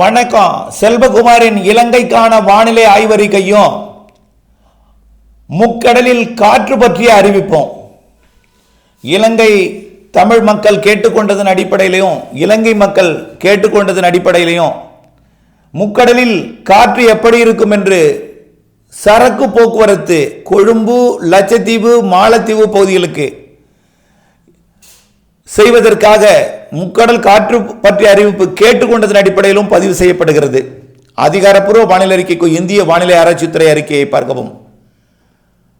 வணக்கம். செல்வகுமாரின் இலங்கைக்கான வானிலை ஆய்வறிக்கையும் முக்கடலில் காற்று பற்றிய அறிவிப்போம். இலங்கை தமிழ் மக்கள் கேட்டுக்கொண்டதன் அடிப்படையிலையும் இலங்கை மக்கள் கேட்டுக்கொண்டதன் அடிப்படையிலையும் முக்கடலில் காற்று எப்படி இருக்கும் என்று சரக்கு போக்குவரத்து கொழும்பு லட்சத்தீவு மாலத்தீவு பகுதிகளுக்கு செய்வதற்காக முக்கடல் காற்று பற்றிய அறிவிப்பு கேட்டுக்கொண்டதன் அடிப்படையிலும் பதிவு செய்யப்படுகிறது. அதிகாரப்பூர்வ வானிலை அறிக்கைக்கு இந்திய வானிலை ஆராய்ச்சித்துறை அறிக்கையை பார்க்கவும்.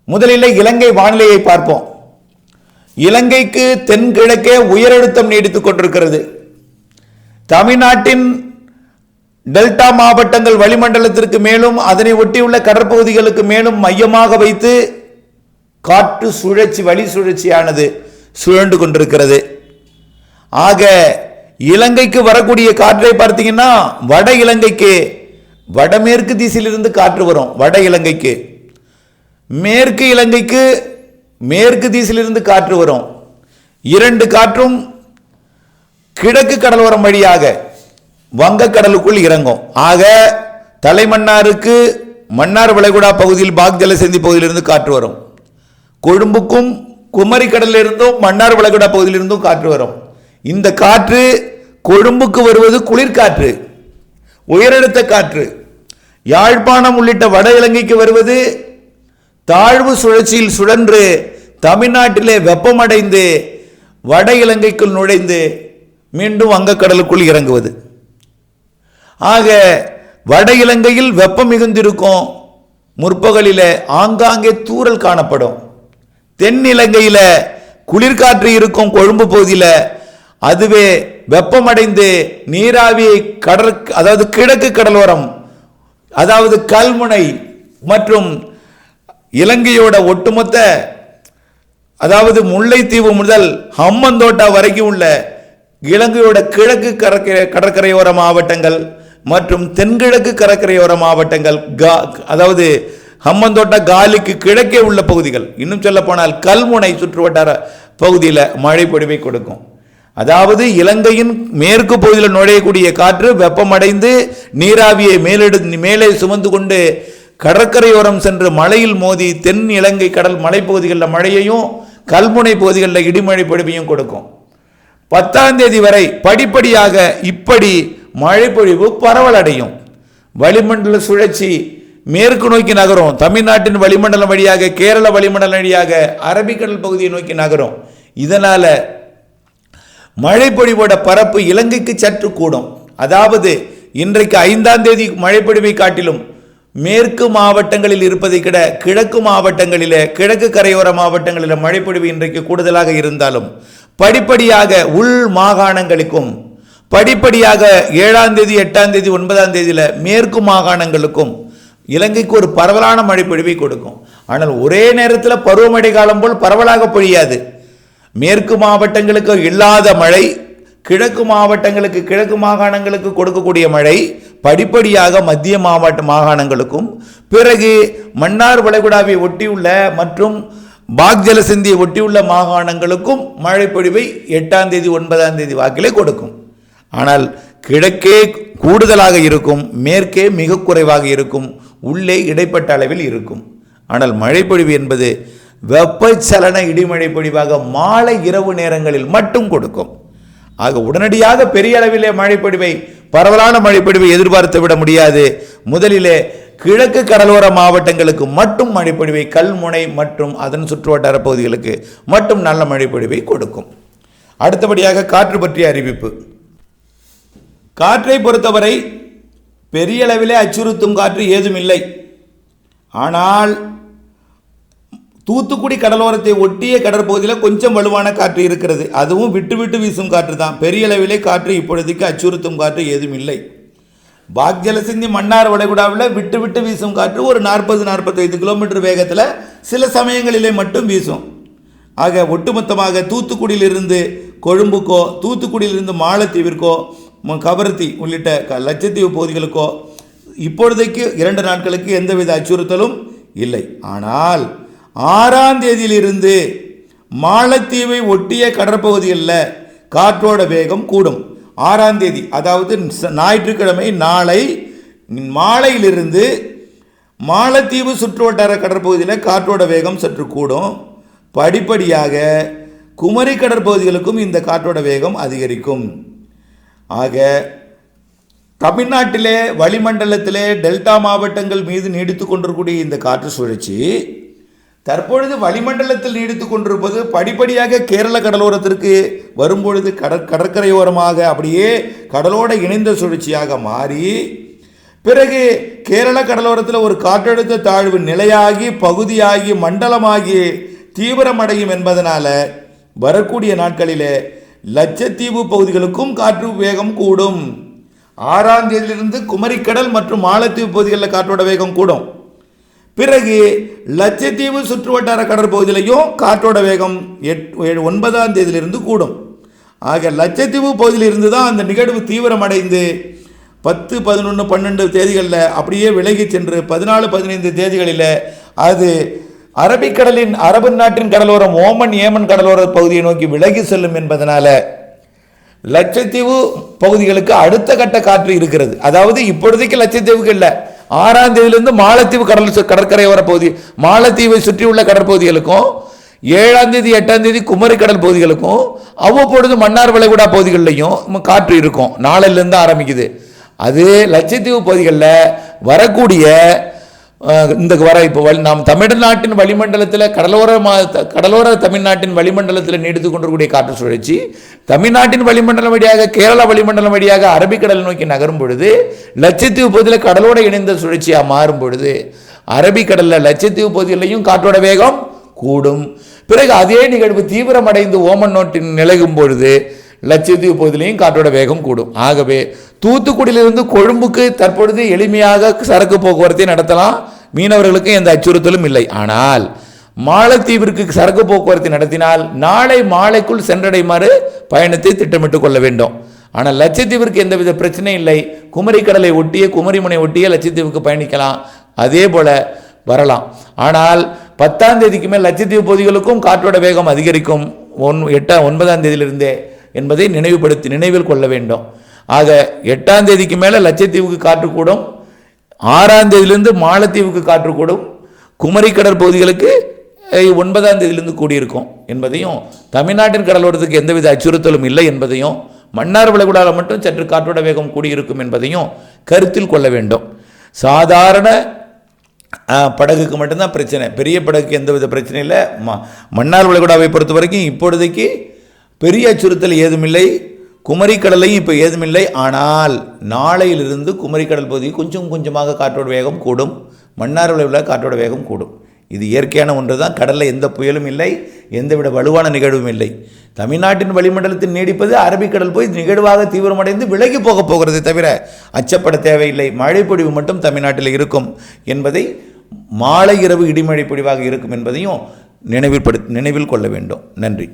முதலில் இலங்கை வானிலையை பார்ப்போம். இலங்கைக்கு தென்கிழக்கே உயரழுத்தம் நீடித்துக் கொண்டிருக்கிறது. தமிழ்நாட்டின் டெல்டா மாவட்டங்கள் வளிமண்டலத்திற்கு மேலும் அதனை ஒட்டியுள்ள கடற்பகுதிகளுக்கு மேலும் மையமாக வைத்து காற்று சுழற்சி வழி சுழற்சியானது சுழண்டு கொண்டிருக்கிறது. ஆக இலங்கைக்கு வரக்கூடிய காற்றை பார்த்தீங்கன்னா வட இலங்கைக்கு வடமேற்கு திசையிலிருந்து காற்று வரும் வட இலங்கைக்கு. மேற்கு இலங்கைக்கு மேற்கு திசையிலிருந்து காற்று வரும். இரண்டு காற்றும் கிழக்கு கடலோரம் வழியாக வங்கக்கடலுக்குள் இறங்கும். ஆக தலைமன்னாருக்கு மன்னார் வளைகுடா பகுதியில் பாக் ஜலசந்தி பகுதியிலிருந்து காற்று வரும். கொழும்புக்கும் குமரி கடலிலிருந்தும் மன்னார் வளைகுடா பகுதியிலிருந்தும் காற்று வரும். இந்த காற்று கொழும்புக்கு வருவது குளிர்காற்று உயரழுத்த காற்று. யாழ்ப்பாணம் உள்ளிட்ட வட இலங்கைக்கு வருவது தாழ்வு சுழற்சியில் சுழன்று தமிழ்நாட்டிலே வெப்பமடைந்து வட இலங்கைக்குள் நுழைந்து மீண்டும் வங்கக்கடலுக்குள் இறங்குவது. ஆக வட இலங்கையில் வெப்பம் மிகுந்திருக்கும் முற்பகலில் ஆங்காங்கே தூறல் காணப்படும். தென் இலங்கையில் குளிர்காற்று இருக்கும் கொழும்பு பகுதியில் அதுவே வெப்பமடைந்து நீராவியை கடற் அதாவது கிழக்கு கடலோரம் அதாவது கல்முனை மற்றும் இலங்கையோட ஒட்டுமொத்த அதாவது முல்லைத்தீவு முதல் ஹம்மந்தோட்டா வரைக்கும் உள்ள இலங்கையோட கிழக்கு கடற்கரை கடற்கரையோர மாவட்டங்கள் மற்றும் தென்கிழக்கு கடற்கரையோர மாவட்டங்கள் கா அதாவது ஹம்மந்தோட்டா காலிக்கு கிழக்கே உள்ள பகுதிகள். இன்னும் சொல்ல போனால் கல்முனை சுற்றுவட்டார பகுதியில் மழை பொழிவை கொடுக்கும். அதாவது இலங்கையின் மேற்கு பகுதியில் நுழையக்கூடிய காற்று வெப்பமடைந்து நீராவியை மேலெடு மேலே சுமந்து கொண்டு கடற்கரையோரம் சென்று மலையில் மோதி தென் இலங்கை கடல் மலைப்பகுதிகளில் மழையையும் கல்முனை பகுதிகளில் இடிமழை பொழிவையும் கொடுக்கும். பத்தாம் தேதி வரை படிப்படியாக இப்படி மழைப்பொழிவு பரவலடையும். வளிமண்டல சுழற்சி மேற்கு நோக்கி நகரும். தமிழ்நாட்டின் வளிமண்டலம் வழியாக கேரள வளிமண்டலம் வழியாக அரபிக்கடல் பகுதியை நோக்கி நகரும். இதனால மழைப்பொழிவோட பரப்பு இலங்கைக்கு சற்று கூடும். அதாவது இன்றைக்கு ஐந்தாம் தேதி மழைப்பொழிவை காட்டிலும் மேற்கு மாவட்டங்களில் இருப்பதை கிட கிழக்கு மாவட்டங்களில் கிழக்கு கரையோர மாவட்டங்களில் மழைப்பொழிவு இன்றைக்கு கூடுதலாக இருந்தாலும் படிப்படியாக உள் மாகாணங்களுக்கும் படிப்படியாக ஏழாம் தேதி எட்டாம் தேதி ஒன்பதாம் தேதியில் மேற்கு மாகாணங்களுக்கும் இலங்கைக்கு ஒரு பரவலான மழைப்பொழிவை கொடுக்கும். ஆனால் ஒரே நேரத்தில் பருவமழை காலம் போல் பரவலாக பொழியாது. மேற்கு மாவட்டங்களுக்கு இல்லாத மழை கிழக்கு மாவட்டங்களுக்கு கிழக்கு மாகாணங்களுக்கு கொடுக்கக்கூடிய மழை படிப்படியாக மத்திய மாவட்ட மாகாணங்களுக்கும் பிறகு மன்னார் வளைகுடாவை ஒட்டியுள்ள மற்றும் பாக் ஜலசந்தியை ஒட்டியுள்ள மாகாணங்களுக்கும் மழைப்பொழிவை எட்டாம் தேதி ஒன்பதாம் தேதி வாக்கிலே கொடுக்கும். ஆனால் கிழக்கே கூடுதலாக இருக்கும் மேற்கே மிக குறைவாக இருக்கும் உள்ளே இடைப்பட்ட அளவில் இருக்கும். ஆனால் மழைப்பொழிவு என்பது வெப்பச்சலன இடிமழை பொழிவாக மாலை இரவு நேரங்களில் மட்டும் கொடுக்கும். ஆக உடனடியாக பெரிய அளவிலே மழைப்பொழிவை பரவலான மழைப்பொழிவை எதிர்பார்த்து விட முடியாது. முதலிலே கிழக்கு கடலோர மாவட்டங்களுக்கு மட்டும் மழைப்பொழிவை கல்முனை மற்றும் அதன் சுற்றுவட்டார பகுதிகளுக்கு மட்டும் நல்ல மழைப்பொழிவை கொடுக்கும். அடுத்தபடியாக காற்று பற்றிய அறிவிப்பு. காற்றை பொறுத்தவரை பெரிய அளவிலே அச்சுறுத்தும் காற்று ஏதும் இல்லை ஆனால் தூத்துக்குடி கடலோரத்தை ஒட்டிய கடற்பகுதியில் கொஞ்சம் வலுவான காற்று இருக்கிறது. அதுவும் விட்டு விட்டு வீசும் காற்று தான். பெரிய அளவிலே காற்று இப்பொழுதைக்கு அச்சுறுத்தும் காற்று ஏதும் இல்லை. பாக் ஜலசிந்தி மன்னார் வளைகுடாவில் விட்டு விட்டு வீசும் காற்று ஒரு நாற்பது நாற்பத்தைந்து கிலோமீட்டர் வேகத்தில் சில சமயங்களிலே மட்டும் வீசும். ஆக ஒட்டுமொத்தமாக தூத்துக்குடியிலிருந்து கொழும்புக்கோ தூத்துக்குடியிலிருந்து மாலத்தீவிற்கோ ம- கவரத்தி உள்ளிட்ட லட்சத்தீவு பகுதிகளுக்கோ இப்பொழுதைக்கு இரண்டு நாட்களுக்கு எந்தவித அச்சுறுத்தலும் இல்லை. ஆனால் ஆறாம் தேதியிலிருந்து மாலத்தீவை ஒட்டிய கடற்பகுதிகளில் காற்றோட வேகம் கூடும். ஆறாம் தேதி அதாவது ஞாயிற்றுக்கிழமை நாளை மாலையிலிருந்து மாலத்தீவு சுற்றுவட்டார கடற்பகுதியில் காற்றோட வேகம் சற்று கூடும். படிப்படியாக குமரி கடற்பகுதிகளுக்கும் இந்த காற்றோட வேகம் அதிகரிக்கும். ஆக தமிழ்நாட்டிலே வளிமண்டலத்திலே டெல்டா மாவட்டங்கள் மீது நீடித்து கொண்டிருக்கக்கூடிய இந்த காற்று சுழற்சி தற்பொழுது வளிமண்டலத்தில் நீடித்து கொண்டிருப்பது படிப்படியாக கேரள கடலோரத்திற்கு வரும்பொழுது கடற் கடற்கரையோரமாக அப்படியே கடலோட இணைந்த சுழற்சியாக மாறி பிறகு கேரள கடலோரத்தில் ஒரு காற்றழுத்த தாழ்வு நிலையாகி பகுதியாகி மண்டலமாகி தீவிரமடையும் என்பதனால் வரக்கூடிய நாட்களிலே லட்சத்தீவு பகுதிகளுக்கும் காற்று வேகம் கூடும். ஆறாம் தேதியிலிருந்து குமரிக்கடல் மற்றும் மாலத்தீவு பகுதிகளில் காற்றோட வேகம் கூடும். பிறகு லட்சத்தீவு சுற்றுவட்டார கடற்பகுதியிலையும் காற்றோட வேகம் எட் ஒன்பதாம் தேதியிலிருந்து கூடும். ஆக லட்சத்தீவு பகுதியிலிருந்து தான் அந்த நிகழ்வு தீவிரமடைந்து பத்து பதினொன்று பன்னெண்டு தேதிகளில் அப்படியே விலகி சென்று பதினாலு பதினைந்து தேதிகளில் அது அரபிக்கடலின் அரபு நாட்டின் கடலோரம் ஓமன் ஏமன் கடலோர பகுதியை நோக்கி விலகி செல்லும் என்பதனால லட்சத்தீவு பகுதிகளுக்கு அடுத்த கட்ட காற்று இருக்கிறது. அதாவது இப்பொழுதைக்கு லட்சத்தீவுக்கு இல்லை. ஆறாம் தேதியிலிருந்து மாலத்தீவு கடல் சு- கடற்கரையோர பகுதி மாலத்தீவை சுற்றியுள்ள கடற்பகுதிகளுக்கும் ஏழாம் தேதி எட்டாம் தேதி குமரி கடல் பகுதிகளுக்கும் அவ்வப்பொழுது மன்னார் வளைகுடா பகுதிகளிலையும் காற்று இருக்கும். நாளையிலேருந்து ஆரம்பிக்குது. அது லட்சத்தீவு பகுதிகளில் வரக்கூடிய இந்த வர இப்போ வழி நாம் தமிழ்நாட்டின் வளிமண்டலத்தில் கடலோர மா கடலோர தமிழ்நாட்டின் வளிமண்டலத்தில் நீடித்து கொண்டிருக்கூடிய காற்று சுழற்சி தமிழ்நாட்டின் வளிமண்டலம் வழியாக கேரள வளிமண்டலம் வழியாக அரபிக்கடல் நோக்கி நகரும் பொழுது லட்சத்தீவு பகுதியில் கடலோட இணைந்த சுழற்சியாக மாறும் பொழுது அரபிக்கடலில் லட்சத்தீவு பகுதிகளையும் காற்றோட வேகம் கூடும். பிறகு அதே நிகழ்வு தீவிரமடைந்து ஓமன் நோட்டின் நிலகும் பொழுது லட்சத்தீவு பகுதியிலையும் காற்றோட வேகம் கூடும். ஆகவே தூத்துக்குடியிலிருந்து கொழும்புக்கு தற்பொழுது எளிமையாக சரக்கு போக்குவரத்தை நடத்தலாம். மீனவர்களுக்கும் எந்த அச்சுறுத்தலும் இல்லை. ஆனால் மாலத்தீவிற்கு சரக்கு போக்குவரத்தை நடத்தினால் நாளை மாலைக்குள் சென்றடையுமாறு பயணத்தை திட்டமிட்டுக் கொள்ள வேண்டும். ஆனால் லட்சத்தீவிற்கு எந்தவித பிரச்சனையும் இல்லை. குமரி கடலை ஒட்டிய குமரிமுனை ஒட்டிய லட்சத்தீவுக்கு பயணிக்கலாம். அதே போல வரலாம். ஆனால் பத்தாம் தேதிக்கு மேல் லட்சத்தீவு பகுதிகளுக்கும் காற்றோட வேகம் அதிகரிக்கும். ஒன் எட்டாம் ஒன்பதாம் தேதியிலிருந்தே என்பதை நினைவுபடுத்தி நினைவில் கொள்ள வேண்டும். ஆக எட்டாம் தேதிக்கு மேலே லட்சத்தீவுக்கு காற்றுக்கூடும் ஆறாம் தேதியிலிருந்து மாலத்தீவுக்கு காற்றுக்கூடும் குமரி கடற்பகுதிகளுக்கு ஒன்பதாம் தேதியிலிருந்து கூடியிருக்கும் என்பதையும் தமிழ்நாட்டின் கடலோரத்துக்கு எந்தவித அச்சுறுத்தலும் இல்லை என்பதையும் மன்னார் வளைகுடாவில் மட்டும் சற்று காற்றோட வேகம் கூடியிருக்கும் என்பதையும் கருத்தில் கொள்ள வேண்டும். சாதாரண படகுக்கு மட்டும்தான் பிரச்சனை. பெரிய படகுக்கு எந்தவித பிரச்சனையும் இல்லை. ம மன்னார் வளைகுடாவை பொறுத்த வரைக்கும் இப்பொழுதைக்கு பெரிய அச்சுறுத்தல் ஏதுமில்லை குமரிக்கடலையும் இப்போ ஏதுமில்லை ஆனால் நாளையிலிருந்து குமரிக்கடல் பகுதி கொஞ்சம் கொஞ்சமாக காற்றோட வேகம் கூடும் மன்னார் உள்ள காற்றோட வேகம் கூடும். இது இயற்கையான ஒன்று தான் கடலில் எந்த புயலும் இல்லை எந்தவித வலுவான நிகழ்வும் இல்லை. தமிழ்நாட்டின் வளிமண்டலத்தில் நீடிப்பது அரபிக்கடல் போய் நிகழ்வாக தீவிரமடைந்து விலகி போக போகிறதை தவிர அச்சப்பட தேவையில்லை. மழைப்பொழிவு மட்டும் தமிழ்நாட்டில் இருக்கும் என்பதை மாலை இரவு இடிமழை பொழிவாக இருக்கும் என்பதையும் நினைவில் படு நினைவில் கொள்ள வேண்டும். நன்றி.